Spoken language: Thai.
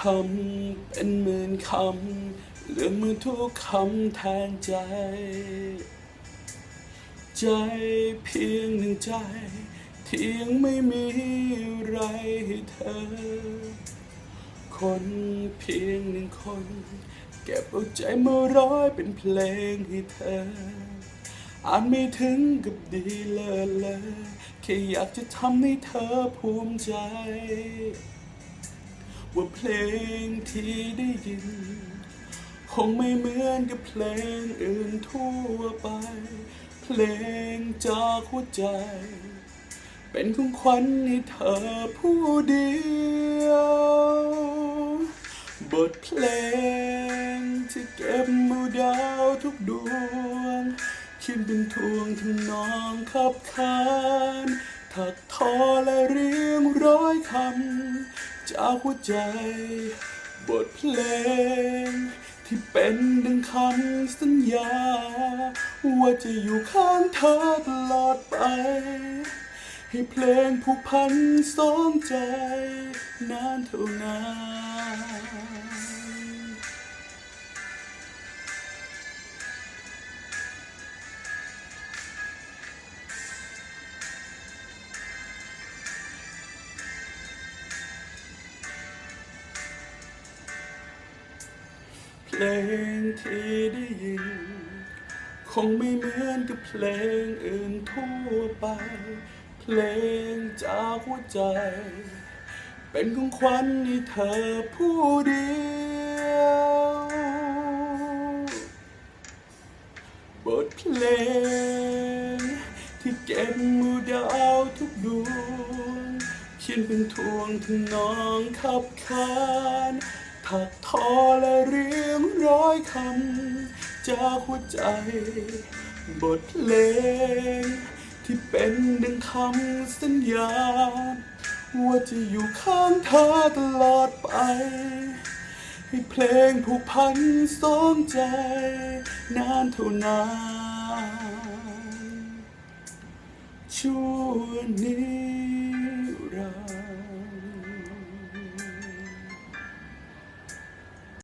คำเป็นหมื่นคำเหลือมือทุกคำแทนใจ ใจเพียงหนึ่งใจ ที่ยังไม่มีอะไรให้เธอ คนเพียงหนึ่งคน เก็บเอาใจมาร้อยเป็นเพลงให้เธออานไม่ถึงกับดีเลยเลยแค่อยากจะทำให้เธอภูมิใจ ว่าเพลงที่ได้ยิน คงไม่เหมือนกับเพลงอื่นทั่วไป เพลงจากหัวใจ เป็นของขวัญให้เธอผู้เดียว บทเพลงที่เก็บมือดาวทุกดวงเขียนเป็นทวงทำนองขับขานถักทอและเรียงร้อยคำ จาหัวใจ บทเพลง ที่เป็นดังคำสัญญา ว่าจะอยู่ข้างเธอตลอดไป ให้เพลงผูกพันสองใจ นานเท่านาน เพลงที่ได้ยิน คงไม่เหมือนกับเพลงอื่นทั่วไป เพลงจากหัวใจ เป็นของขวัญให้เธอผู้เดียว บทเพลง ที่เก็บมือดาวทุกดวงเขียนเป็นทวงทำนองขับขานถักทอและเรีย อยคำจากหัวใจ บทเพลง ที่เป็นดังคำสัญญา ว่าจะอยู่ข้างเธอตลอดไป ให้เพลงผูกพันสองใจ นานเท่านานชั่วนิ